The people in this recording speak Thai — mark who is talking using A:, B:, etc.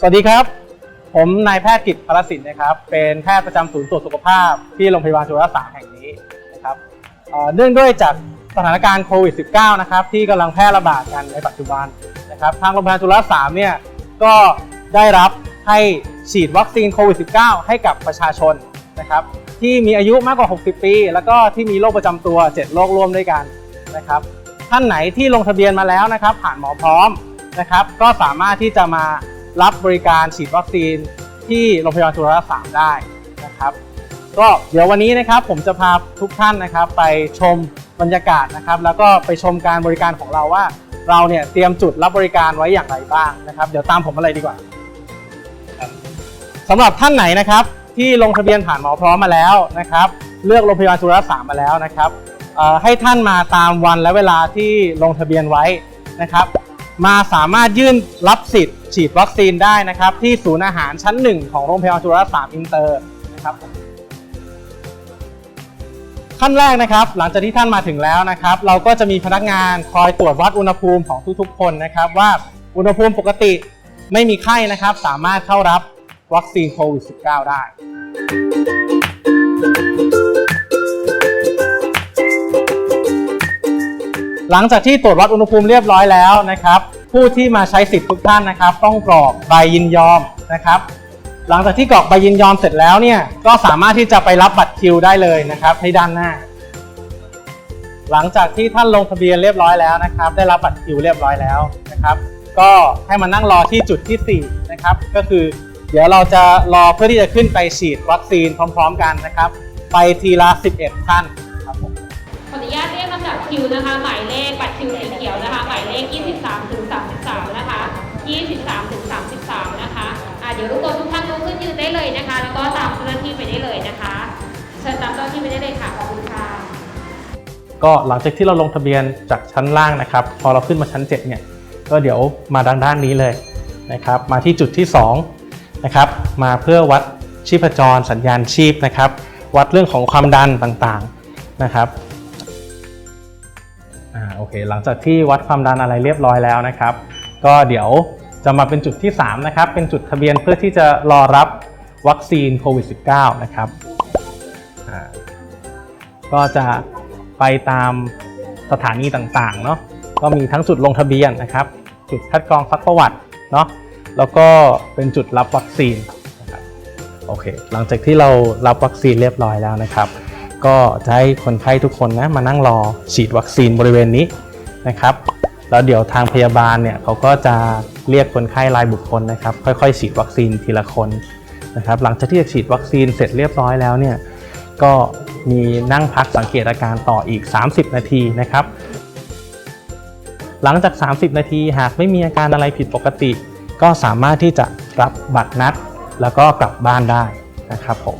A: สวัสดีครับ ผมนายแพทย์กิตพลสินนะครับ เป็นแพทย์ประจำศูนย์ตรวจสุขภาพ ที่โรงพยาบาลจุฬาสามแห่งนี้นะครับเอ่อเนื่องด้วยจากสถานการณ์โควิด -19 นะครับที่กำลังแพร่ระบาดกันในปัจจุบันนะครับ ทางโรงพยาบาลจุฬาสามเนี่ยก็ได้รับให้ฉีดวัคซีนโควิด -19 ให้กับประชาชนนะครับที่มีอายุมากกว่า 60 ปี แล้วก็ที่มีโรคประจำตัว 7 โรคร่วมด้วยกันนะครับ ท่านไหนที่ลงทะเบียนมาแล้วนะครับ ผ่านหมอพร้อมนะครับ ก็สามารถที่จะมา รับบริการฉีดวัคซีนที่โรงพยาบาลจุฬาสามได้นะครับ ก็เดี๋ยววันนี้นะครับผมจะพาทุกท่านนะครับไปชมบรรยากาศนะครับ แล้วก็ไปชมการบริการของเราว่า เราเนี่ยเตรียมจุดรับบริการไว้อย่างไรบ้างนะครับ เดี๋ยวตามผมมาเลยดีกว่าสำหรับท่านไหนนะครับ ที่ลงทะเบียนผ่านหมอพร้อมมาแล้วนะครับ เลือกโรงพยาบาลจุฬาสามมาแล้วนะครับให้ท่านมาตามวันและเวลาที่ลงทะเบียนไว้นะครับ มาสามารถยื่นรับสิทธิ์ฉีดวัคซีนได้นะครับ ที่ศูนย์อาหารชั้น1ของโรงพยาบาลจุฬาสามอินเตอร์นะครับขั้นแรกนะครับ หลังจากที่ท่านมาถึงแล้วนะครับ เราก็จะมีพนักงานคอยตรวจวัดอุณหภูมิของทุกๆ คนนะครับ ว่าอุณหภูมิปกติไม่มีไข้นะครับ สามารถเข้ารับวัคซีนโควิด -19 ได้ หลังจากที่ตรวจวัดอุณหภูมิเรียบร้อยแล้วนะครับ ผู้ที่มาใช้สิทธิ์ทุกท่านนะครับ ต้องกรอกใบยินยอมนะครับ หลังจากที่กรอกใบยินยอมเสร็จแล้วเนี่ยก็สามารถที่จะไปรับบัตรคิวได้เลยนะครับที่ด้านหน้า หลังจากที่ท่านลงทะเบียนเรียบร้อยแล้วนะครับ ได้รับบัตรคิวเรียบร้อยแล้วนะครับ ก็ให้มานั่งรอที่จุดที่4นะครับก็คือเดี๋ยวเราจะรอเพื่อที่จะขึ้นไปฉีดวัคซีนพร้อม ๆ กันนะครับ ไปทีละ 11 ท่าน
B: ขออนุญาตเรียกลำดับคิวนะคะ หมายเลขบัตรคิวสีเขียวนะคะ หมายเลข 23ถึง33 นะคะ 23ถึง33 นะคะอะเดี๋ยวทุกคนทุกท่านลุกขึ้นยืนได้เลยนะคะ แล้วก็ตามเจ้าหน้าที่ไปได้เลยนะคะ เชิญตามเจ้าหน้าที่ไปได้เลยค่ะ ขอบคุณค่ะ
A: ก็หลังจากที่เราลงทะเบียนจากชั้นล่างนะครับ พอเราขึ้นมาชั้น 7 เนี่ย ก็เดี๋ยวมาด้านด้านนี้เลยนะครับ มาที่จุดที่ 2 นะครับ มาเพื่อวัดชีพจรสัญญาณชีพนะครับ วัดเรื่องของความดันต่างๆนะครับ อ่าโอเค หลังจากที่วัดความดันอะไรเรียบร้อยแล้วนะครับ ก็เดี๋ยวจะมาเป็นจุดที่ 3 นะครับ เป็นจุดทะเบียนเพื่อที่จะรอรับวัคซีนโควิด -19 นะครับอ่าก็จะไปตามสถานีต่างๆเนาะก็มีทั้งจุดลงทะเบียนนะครับ จุดคัดกรองซักประวัติเนาะแล้วก็เป็นจุดรับวัคซีนโอเค หลังจากที่เรารับวัคซีนเรียบร้อยแล้วนะครับ ก็จะให้คนไข้ทุกคนนะมานั่งรอฉีดวัคซีนบริเวณนี้นะครับ แล้วเดี๋ยวทางพยาบาลเนี่ยเขาก็จะเรียกคนไข้รายบุคคลนะครับ ค่อยๆ ฉีดวัคซีนทีละคนนะครับ หลังจากที่ฉีดวัคซีนเสร็จเรียบร้อยแล้วเนี่ยก็มีนั่งพักสังเกตอาการต่ออีก 30 นาทีนะครับ หลังจาก 30 นาทีหากไม่มีอาการอะไรผิดปกติ ก็สามารถที่จะรับบัตรนัด แล้วก็กลับบ้านได้นะครับผม